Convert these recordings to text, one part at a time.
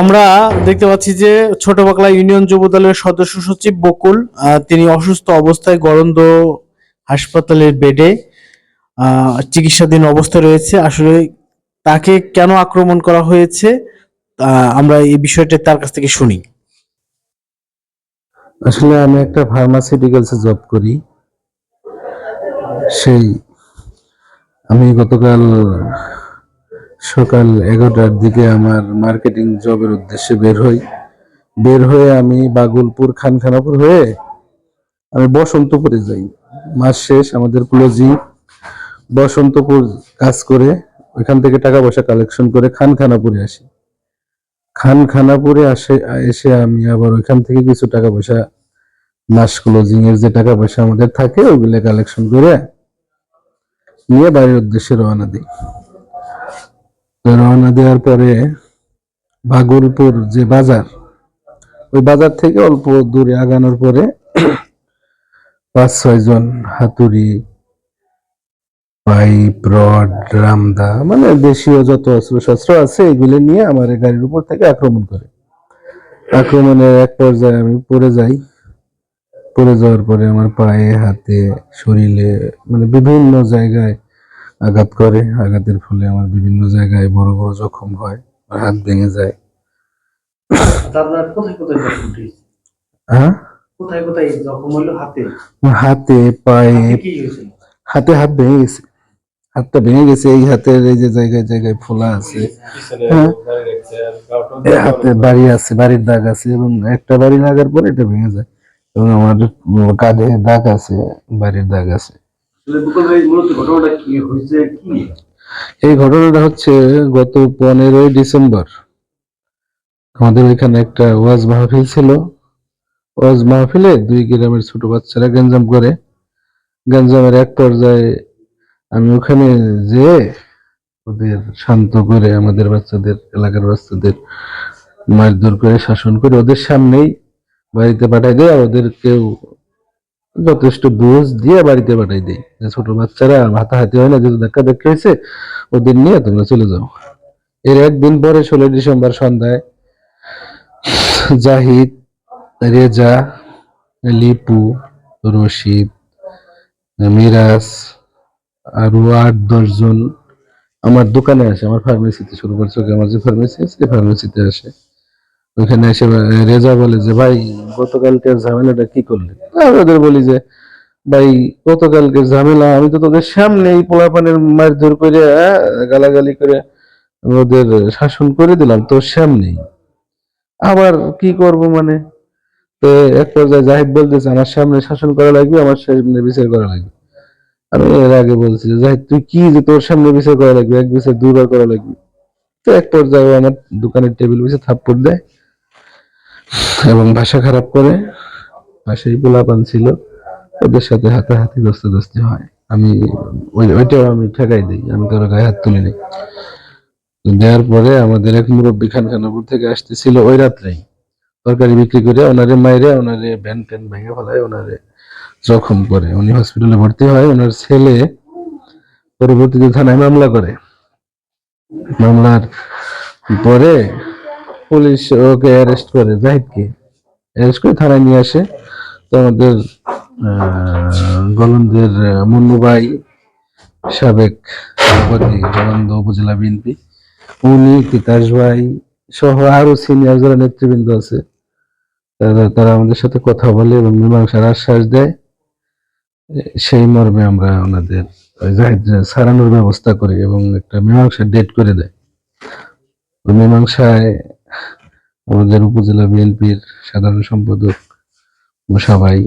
আমরা দেখতে পাচ্ছি যে ছোট বাকলা ইউনিয়ন যুব দলের সদস্য সচিব বকুল তিনি অসুস্থ অবস্থায় গরন্দ হাসপাতালের বেডে চিকিৎসাধীন অবস্থায় রয়েছে। আসলে তাকে কেন আক্রমণ করা হয়েছে আমরা এই বিষয়টা তার কাছ থেকে শুনি। আসলে আমি একটা ফার্মাসিউটিক্যালসে জব করি। সেই আমি গতকাল সকাল এগারোটার দিকে আমার মার্কেটিং জবের উদ্দেশ্যে বের হই। বের হয়ে আমি বাগুলপুর খানখানাপুর হয়ে আমি বসন্তপুরে যাই। মাস শেষ, আমাদের ক্লোজিং বসন্তপুর কাজ করে ওইখান থেকে টাকা পয়সা কালেকশন করে খানখানাপুরে আসি। খানখানাপুরে আসে, এসে আমি আবার ওইখান থেকে কিছু টাকা পয়সা, মাস ক্লোজিং এর যে টাকা পয়সা আমাদের থাকে, ওগুলো কালেকশন করে নিয়ে বাড়ির উদ্দেশ্যে রওনা দিই। রওনা দেওয়ার পরে ভাগলপুর যে বাজার, ওই বাজার থেকে অল্প দূরে আগানোর পরে পাঁচ, ছয় জন হাতুড়ি, পাইপ, রড, রামদা মানে দেশীয় যত অস্ত্র শস্ত্র আছে, এগুলো নিয়ে আমার গাড়ির উপর থেকে আক্রমণ করে। আক্রমণের এক পর্যায়ে আমি পড়ে যাই। পড়ে যাওয়ার পরে আমার পায়ে, হাতে, শরীরে মানে বিভিন্ন জায়গায় আঘাত করে। আঘাতের ফলে আমার বিভিন্ন জায়গায় বড় বড় জখম হয় হাত ভেঙে যায়। আপনার কোথায় কোথায় জখম উঠেছে হ্যাঁ? কোথায় কোথায় জখম হলো হাতে? পায়ে হাতে হাত ভেঙে গেছে। হাতটা ভেঙে গেছে এই হাতের এই যে জায়গায় জায়গায় ফোলা আছে। হ্যাঁ? হাতে বাড়ি আছে বাড়ির দাগ আছে এবং একটা বাড়ি লাগার পরে এটা ভেঙে যায়। এবং আমার কাঁধে দাগ আছে বাড়ির দাগ আছে। এই ঘটনাটা হচ্ছে গত পনেরোই ডিসেম্বর। আমাদের এখানে একটা ওয়াজ মাহফিল ছিল। ওয়াজ মাহফিলে দুই গ্রামের ছোট বাচ্চারা গেঞ্জাম করে। গেঞ্জামের এক পর্যায়ে আমি ওখানে যেয়ে ওদের শান্ত করে, আমাদের বাচ্চাদের, এলাকার বাচ্চাদের মারধর করে, শাসন করে ওদের সামনেই বাড়িতে পাঠাই দেয় ওদের কেউ যথেষ্ট বুঝ দিয়ে বাড়িতে পাঠাই যে ছোট বাচ্চারা হাতাহাতি হয় না, যেহেতু ধাক্কা ধাক্কা হয়েছে, ওদের নিয়ে তোমরা চলে যাও। এর একদিন পরে ষোলোই ডিসেম্বর সন্ধ্যায় জাহিদ, রেজা, লিপু, রশিদ, মিরাজ আরও আট দশ জন আমার দোকানে আসে, আমার ফার্মেসিতে শুরু করছে আমার যে ফার্মেসি আছে ফার্মেসিতে আসে। ওখানে এসে রেজা বলে যে, ভাই, গতকালকের ঝামেলাটা কি করলে? আমি ওদের বলি যে, ভাই, গতকালকের ঝামেলা, আমি তো তোদের সামনেই পোলাপানের মারধর করে গালাগালি করে ওদের শাসন করে দিলাম, তোর সামনেই। আবার কি করব মানে? তো এক পর্যায়ে জাহিদ বলতেছে, আমার সামনে শাসন করা লাগবে, আমার সামনে বিচার করা লাগবে। আমি এর আগে বলছি জাহিদ, তুই কি যে তোর সামনে বিচার করা লাগবে? এক বিচার দুবার করা লাগবে। তো এক পর্যায়ে আমার দোকানের টেবিল পিছে থাপ্পড় দেয়। এবং ভাষা খারাপ করে পাশেই পোলাপান ছিল, ওদের সাথে হাতে হাতে হাতাহাতি দস্তাদস্তি হয়। আমি ওই- ওইটাও আমি ঠেকাই দিই, আমি কারও গায়ে হাত তুলি নাই। দেওয়ার পরে আমাদের এক মুরব্বী খানখানাপুর থেকে আসতেছিল ওই রাত্রেই। তরকারি বিক্রি করে ওনারে মাইরে, ওনারে ভ্যান ট্যান ভেঙে ফেলায়, ওনারে জখম করে। উনি হসপিটালে ভর্তি হয়, ওনার ছেলে পরবর্তীতে থানায় মামলা করে। মামলার পরে পুলিশ ওকে অ্যারেস্ট করে জাহিদকে অ্যারেস্ট করে থানায় নিয়ে আসে। তো আমাদের মুন্নু ভাই সাবেক সভাপতি, গলন্দ উপজেলা বিএনপি। উনি, তিতাস ভাই সহ আরও সিনিয়র যারা নেতৃবৃন্দ আছে, তারা তারা আমাদের সাথে কথা বলে এবং মীমাংসার আশ্বাস দেয়। সেই মর্মে আমরা ওনাদের সারানোর ব্যবস্থা করি এবং একটা মীমাংসার ডেট করে দেয়। মীমাংসায় আমাদের উপজেলা বিএনপির সাধারণ সম্পাদক মুসাভাই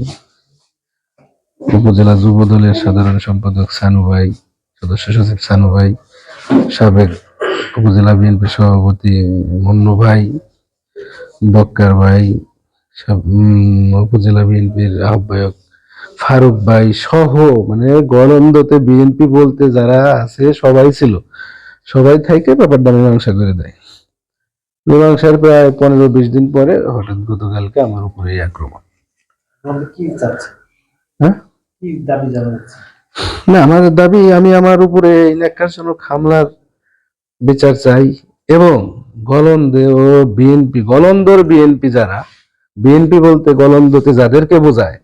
উপজেলা যুব দলের সাধারণ সম্পাদক সানু ভাই, সদস্য সচিব সানু ভাই, সাবেক উপজেলা বিএনপি সভাপতি মন্নু ভাই, বক্কার ভাই উপজেলা বিএনপির আহ্বায়ক ফারুক ভাই সহ মানে গলন্দতে বিএনপি বলতে যারা আছে সবাই ছিল, সবাই থেকে ব্যাপারটা মীমাংসা করে দেয়। মীমাংসার প্রায় পনেরো বিশ দিন পরে হঠাৎ গতকালকে আমার উপরে এই আক্রমণ। হ্যাঁ? না আমার দাবি আমি আমার উপরে ন্যাক্কারজনক হামলার বিচার চাই এবং গলন্দে ও বিএনপি গলন্দর বিএনপি যারা বিএনপি বলতে গলন্দতে যাদেরকে বোঝায়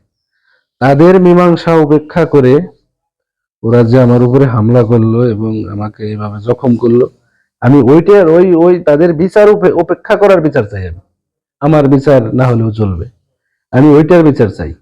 তাদের মীমাংসা উপেক্ষা করে ওরা যে আমার উপরে হামলা করল এবং আমাকে এইভাবে জখম করল আমি ওইটার ওই ওই তাদের বিচার উপে- উপেক্ষা করার বিচার চাই আমি। আমার বিচার না হলেও চলবে। আমি ওইটার বিচার চাই।